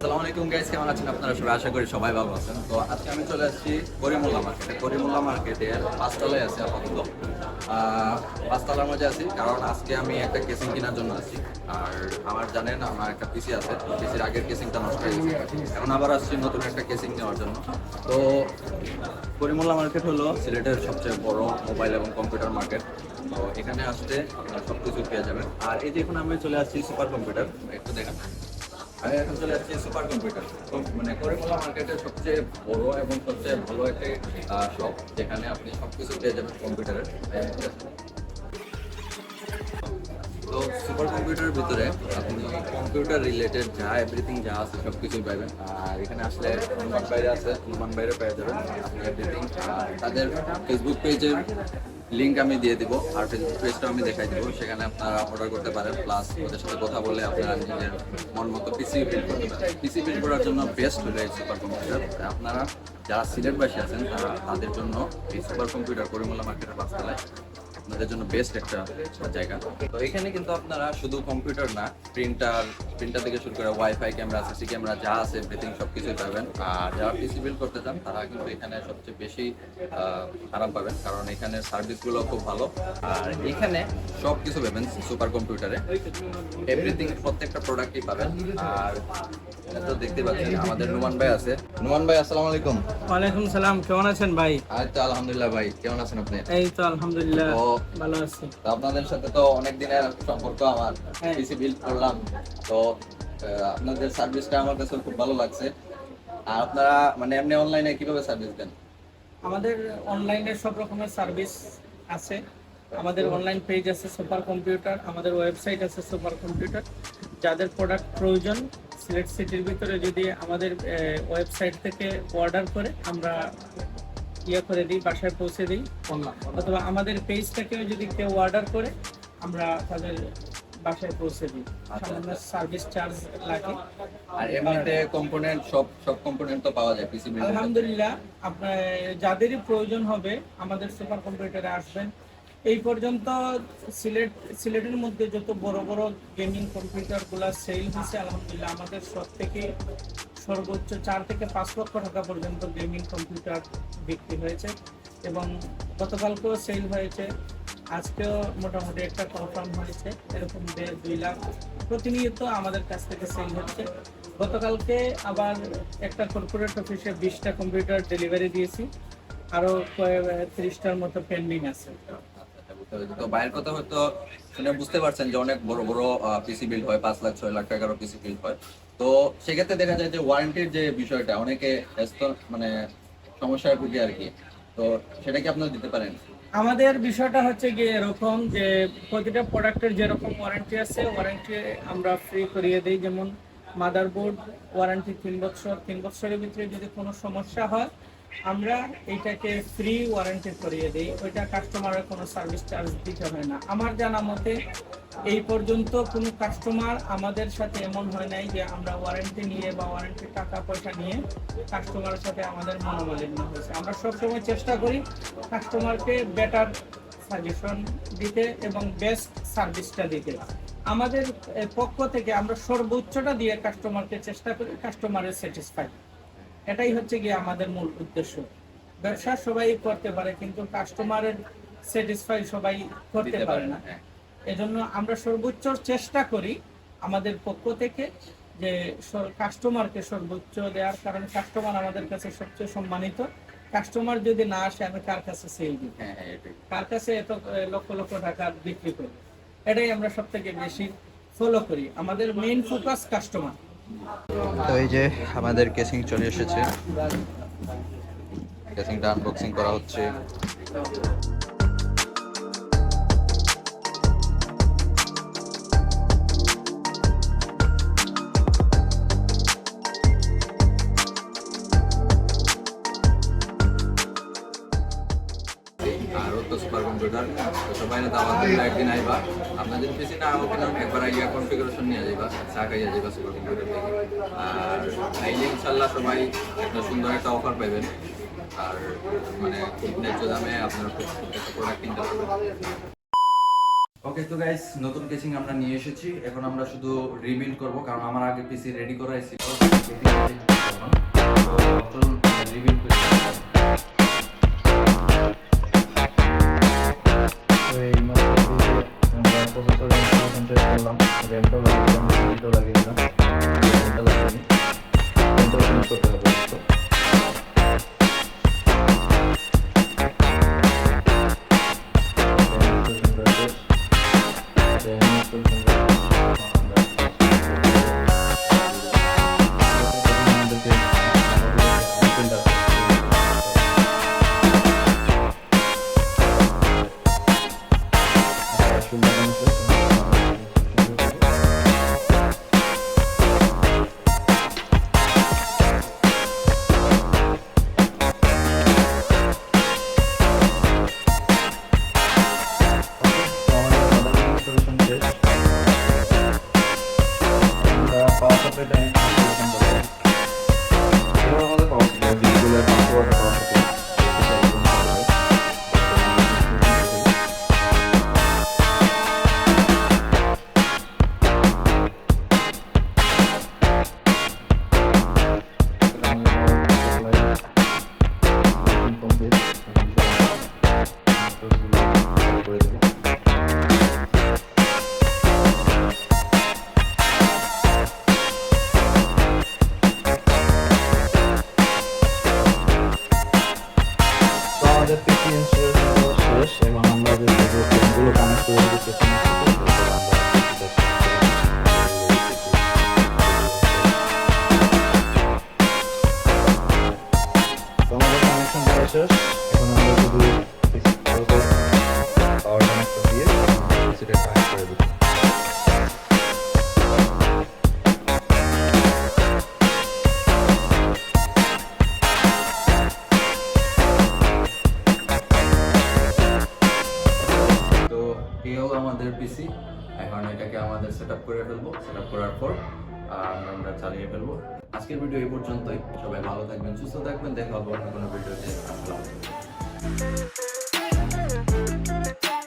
আসসালামু আলাইকুম গাইস কেমন আছেন আপনারা সবাই? আশা করি সবাই ভালো আছেন। তো আজকে আমি চলে আসছি করিমুল্লা মার্কেটে করিমুল্লা মার্কেটের পাঁচতলায় আছি আপাতত। পাঁচতলার মধ্যে আছি, কারণ আজকে আমি একটা কেসিং কেনার জন্য আছি। আর আমার জানেন, আমার একটা পিসি আছে পিসির আগের কেসিংটা নষ্ট হয়ে গেছে। এখন আবার আসছি নতুন একটা কেসিং নেওয়ার জন্য। তো করিমুল্লা মার্কেট হলো সিলেটের সবচেয়ে বড় মোবাইল এবং কম্পিউটার মার্কেট তো এখানে আসতে আপনারা সব কিছু পেয়ে যাবেন। আর এই যে এখন আমি চলে আসছি সুপার কম্পিউটার একটু দেখেন। আমি এখন চলে যাচ্ছি সুপার কম্পিউটার। মানে করিমলা মার্কেটের সবচেয়ে বড় এবং সবচেয়ে ভালো একটি শপ যেখানে আপনি সবকিছু পেয়ে যাবেন কম্পিউটারের। তো সুপার কম্পিউটারের ভিতরে আপনি কম্পিউটার রিলেটেড যা এভরিথিং যা আছে সব কিছুই পাবেন আর এখানে আসলে হনুমান বাইরে আছে, হনুমান বাইরে পেয়ে যাবেন। আপনি এভরিথিং তাদের ফেসবুক পেজের লিংক আমি দিয়ে দিব আর ফেসবুক পেজটাও আমি দেখাই দিব। সেখানে আপনারা অর্ডার করতে পারেন। প্লাস ওদের সাথে কথা বলে আপনারা নিজের মন মতো পিসি বিল্ড করতে পারেন। পিসি বিল্ড করার জন্য বেস্ট হলো এই সুপার কম্পিউটার আপনারা যারা সিলেটবাসী আছেন, তারা তাদের জন্য এই সুপার কম্পিউটার করিমুল্লা মার্কেটের পাঁচতলায় আপনাদের জন্য বেস্ট একটা জায়গা। তো এখানে কিন্তু আপনারা শুধু কম্পিউটার না প্রিন্টার প্রিন্টার থেকে শুরু করে ওয়াইফাই ক্যামেরা সিসি ক্যামেরা যা আছে এভরিথিং সব কিছুই পাবেন। আর যারা পিসি বিল করতে চান, তারা কিন্তু এখানে সবচেয়ে বেশি আরাম পাবেন। কারণ এখানে সার্ভিসগুলো খুব ভালো। আর এখানে সব কিছু পাবেন সুপার কম্পিউটারে এভরিথিং প্রত্যেকটা প্রোডাক্টই পাবেন। আর তো দেখতে পাচ্ছেন আমাদের নুমান ভাই আছে। নুমান ভাই আসসালামু আলাইকুম। ওয়ালাইকুম সালাম কেমন আছেন ভাই? তো আলহামদুলিল্লাহ ভাই কেমন আছেন আপনি? এই তো আলহামদুলিল্লাহ ভালো আছি। তো আপনাদের সাথে তো অনেক দিনের সম্পর্ক আমার হ্যাঁ। পিসি বিল্ড করলাম তো আপনাদের সার্ভিসটা আমার কাছে খুব ভালো লাগছে। আর আপনারা মানে এমনি অনলাইনে কীভাবে সার্ভিস দেন? আমাদের অনলাইনে সব রকমের সার্ভিস আছে। আমাদের অনলাইন পেজ আছে সুপার কম্পিউটার আমাদের ওয়েবসাইট আছে সুপার কম্পিউটার যাদের প্রোডাক্ট প্রয়োজন সিলেট সিটির ভিতরে যদি আমাদের ওয়েবসাইট থেকে অর্ডার করে আমরা ইয়ে করে দিই বাসায় পৌঁছে দিই। অথবা আমাদের পেজ থেকেও যদি কেউ অর্ডার করে আমরা তাদের বাসায় পৌঁছে দিই। আচ্ছা, সামান্য সার্ভিস চার্জ লাগে। আর এমনিতে কম্পোনেন্ট সব সব কম্পোনেন্ট তো পাওয়া যায় পিসি আলহামদুলিল্লাহ আপনার যাদেরই প্রয়োজন হবে আমাদের সুপার কম্পিউটারে আসবেন। এই পর্যন্ত সিলেট, সিলেটের মধ্যে যত বড় বড় গেমিং কম্পিউটারগুলা সেল হয়েছে, আলহামদুলিল্লাহ আমাদের সব থেকে সর্বোচ্চ চার থেকে পাঁচ লক্ষ টাকা পর্যন্ত গেমিং কম্পিউটার বিক্রি হয়েছে এবং গতকালকেও সেল হয়েছে। আজকেও মোটামুটি একটা কনফার্ম হয়েছে, এরকম দেড় দুই লাখ প্রতিনিয়ত আমাদের কাছ থেকে সেল হচ্ছে। গতকালকে আবার একটা কর্পোরেট অফিসে বিশটা কম্পিউটার ডেলিভারি দিয়েছি আরও ত্রিশটার মতো পেন্ডিং আছে। তো বাইরের কথা হয়তো শুনে বুঝতে পারছেন যে অনেক বড় বড় পিসি বিল্ড হয়, পাঁচ লাখ, ছয় লাখ টাকারও পিসি বিল্ড হয়। তো সেক্ষেত্রে দেখা যায় যে ওয়ারেন্টির যে বিষয়টা, অনেকে মানে সমস্যায় ভুগে আর কি। তো সেটা কি আপনারা দিতে পারেন? আমাদের বিষয়টা হচ্ছে গিয়ে এরকম যে প্রতিটা প্রোডাক্টের যেরকম ওয়ারেন্টি আছে ওয়ারেন্টি আমরা ফ্রি করিয়ে দিই। যেমন মাদারবোর্ড ওয়ারেন্টি তিন বছর, তিন বছরের ভিতরে যদি কোনো সমস্যা হয় আমরা এইটাকে ফ্রি ওয়ারেন্টি করিয়ে দিই। ওইটা কাস্টমারের কোনো সার্ভিস চার্জ দিতে হয় না। আমার জানা মতে এই পর্যন্ত কোনো কাস্টমার আমাদের সাথে এমন হয় নাই যে আমরা ওয়ারেন্টি নিয়ে বা ওয়ারেন্টি টাকা পয়সা নিয়ে কাস্টমারের সাথে আমাদের মনোমালিন্য হয়েছে। আমরা সবসময় চেষ্টা করি কাস্টমারকে বেটার সাজেশন দিতে এবং বেস্ট সার্ভিসটা দিতে। আমাদের পক্ষ থেকে আমরা সর্বোচ্চটা দিয়ে কাস্টমারকে চেষ্টা করি কাস্টমারের স্যাটিসফাই এটাই হচ্ছে গিয়ে আমাদের মূল উদ্দেশ্য। ব্যবসা সবাই করতে পারে কিন্তু কাস্টমারের স্যাটিসফাই সবাই করতে পারে না। হ্যাঁ। এজন্য আমরা সর্বোচ্চ চেষ্টা করি আমাদের পক্ষ থেকে যে কাস্টমারকে সর্বোচ্চ দেওয়ার কারণ কাস্টমার আমাদের কাছে সবচেয়ে সম্মানিত। কাস্টমার যদি না আসে আমি কার কাছে সেল দিই হ্যাঁ হ্যাঁ কার কাছে এত লক্ষ লক্ষ টাকা বিক্রি করি এটাই আমরা সব থেকে বেশি ফলো করি। আমাদের মেইন ফোকাস কাস্টমার তো এই যে আমাদের কেসিং চলে এসেছে। কেসিংটা আনবক্সিং করা হচ্ছে। সবাই দাওয়াত দিলে একদিন আইবা। আপনাদের না একবার আইয়া কনফিগারেশন নিয়ে যাইবা যাইবা সুপার কম্পিউটার থেকে আর আইলে ইনশাল্লাহ সবাই একটা সুন্দর একটা অফার পাবেন আর মানে খুব ন্যায্য দামে একটা প্রোডাক্ট কিনতে পারবেন। ওকে তো গাইস নতুন কেসিং আমরা নিয়ে এসেছি। এখন আমরা শুধু রিবিল্ড করব, কারণ আমার আগে পিসি রেডি করা ছিল। রিবিল্ড contento নিয়েছি এখন এটাকে আমাদের সেট করে ফেলব। সেট করার পর আমরা চালিয়ে ফেলব। আজকের ভিডিও এই পর্যন্তই। সবাই ভালো থাকবেন, সুস্থ থাকবেন। দেখা হবে অন্য কোনো ভিডিওতে আসসালাম